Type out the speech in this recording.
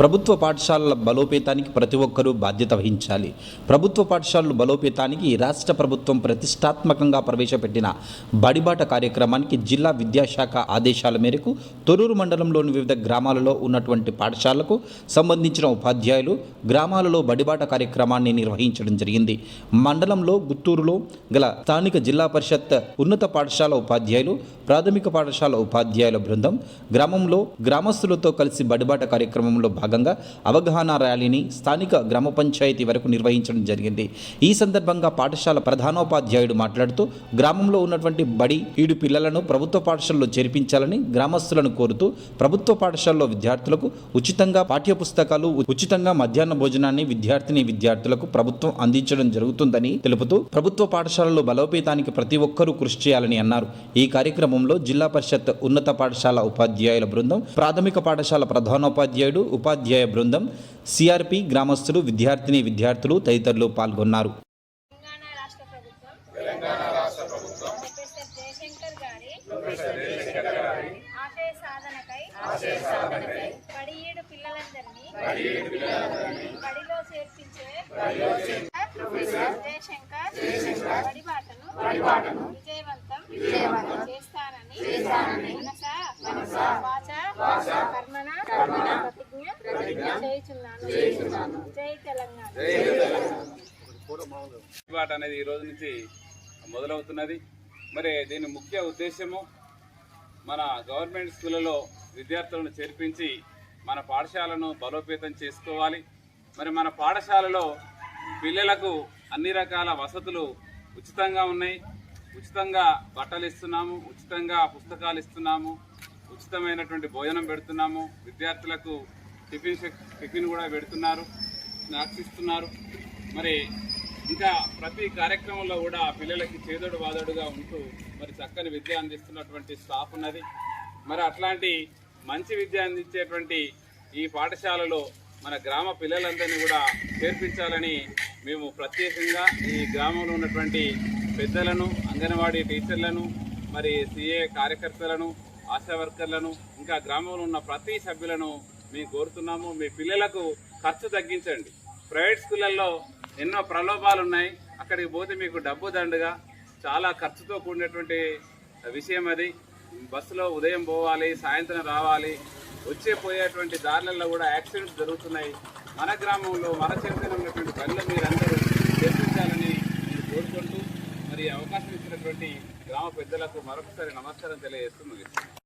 ప్రభుత్వ పాఠశాలల బలోపేతానికి ప్రతి ఒక్కరూ బాధ్యత వహించాలి. ప్రభుత్వ పాఠశాలల బలోపేతానికి రాష్ట్ర ప్రభుత్వం ప్రతిష్టాత్మకంగా ప్రవేశపెట్టిన బడిబాట కార్యక్రమానికి జిల్లా విద్యాశాఖ ఆదేశాల మేరకు తొరూరు మండలంలోని వివిధ గ్రామాలలో ఉన్నటువంటి పాఠశాలకు సంబంధించిన ఉపాధ్యాయులు గ్రామాలలో బడిబాట కార్యక్రమాన్ని నిర్వహించడం జరిగింది. మండలంలో గుత్తూరులో గల స్థానిక జిల్లా పరిషత్ ఉన్నత పాఠశాల ఉపాధ్యాయులు ప్రాథమిక పాఠశాల ఉపాధ్యాయుల బృందం గ్రామంలో గ్రామస్తులతో కలిసి బడిబాట కార్యక్రమంలో భాగం భాగంగా అవగాహన ర్యాలీని స్థానిక గ్రామ పంచాయతీ వరకు నిర్వహించడం జరిగింది. ఈ సందర్భంగా పాఠశాల ప్రధానోపాధ్యాయుడు మాట్లాడుతూ గ్రామంలో ఉన్నటువంటి బడి ఈడు పిల్లలను ప్రభుత్వ పాఠశాలలో చేర్పించాలని గ్రామస్తులను కోరుతూ ప్రభుత్వ పాఠశాలలో విద్యార్థులకు ఉచితంగా పాఠ్య పుస్తకాలు ఉచితంగా మధ్యాహ్న భోజనాన్ని విద్యార్థిని విద్యార్థులకు ప్రభుత్వం అందించడం జరుగుతుందని తెలుపుతూ ప్రభుత్వ పాఠశాలలో బలోపేతానికి ప్రతి ఒక్కరూ కృషి చేయాలని అన్నారు. ఈ కార్యక్రమంలో జిల్లా పరిషత్ ఉన్నత పాఠశాల ఉపాధ్యాయుల బృందం ప్రాథమిక పాఠశాల ప్రధానోపాధ్యాయుడు ఉపాధ్యాయ బృందం సిఆర్పి గ్రామస్తులు విద్యార్థిని విద్యార్థులు తదితరులు పాల్గొన్నారు. విజయవంతం చేస్తానని చేస్తానని మనస మనస వాచ బాట అనేది ఈ రోజు నుంచి మొదలవుతున్నది. మరి దీని ముఖ్య ఉద్దేశము మన గవర్నమెంట్ స్కూళ్ళలో విద్యార్థులను చేర్పించి మన పాఠశాలను బలోపేతం చేసుకోవాలి. మరి మన పాఠశాలలో పిల్లలకు అన్ని రకాల వసతులు ఉచితంగా ఉన్నాయి. ఉచితంగా బట్టలు ఇస్తున్నాము ఉచితంగా పుస్తకాలు ఇస్తున్నాము ఉచితమైనటువంటి భోజనం పెడుతున్నాము. విద్యార్థులకు టిఫిన్ టిఫిన్ కూడా పెడుతున్నారు స్నాక్స్ ఇస్తున్నారు మరి ఇంకా ప్రతి కార్యక్రమంలో కూడా పిల్లలకి చేదోడు వాదోడుగా ఉంటూ మరి చక్కని విద్య అందిస్తున్నటువంటి స్టాఫ్ ఉన్నది. మరి అట్లాంటి మంచి విద్య అందించేటువంటి ఈ పాఠశాలలో మన గ్రామ పిల్లలందరినీ కూడా చేర్పించాలని మేము ప్రత్యేకంగా ఈ గ్రామంలో ఉన్నటువంటి పెద్దలను అంగన్వాడీ టీచర్లను మరి సిఏ కార్యకర్తలను ఆశా వర్కర్లను ఇంకా గ్రామంలో ఉన్న ప్రతి సభ్యులను మేము కోరుతున్నాము మీ పిల్లలకు ఖర్చు తగ్గించండి. ప్రైవేట్ స్కూళ్ళల్లో ఎన్నో ప్రలోభాలు ఉన్నాయి. అక్కడికి పోతే మీకు డబ్బు దండుగా. చాలా ఖర్చుతో కూడినటువంటి విషయం అది. బస్సులో ఉదయం పోవాలి సాయంత్రం రావాలి. వచ్చే పోయేటువంటి దారులలో కూడా యాక్సిడెంట్స్ జరుగుతున్నాయి. మన గ్రామంలో మన చెంతన ఉన్నటువంటి పనులు మీరందరూ చర్చించాలని నేను కోరుకుంటూ మరి అవకాశం ఇచ్చినటువంటి గ్రామ పెద్దలకు మరొకసారి నమస్కారం తెలియజేస్తూ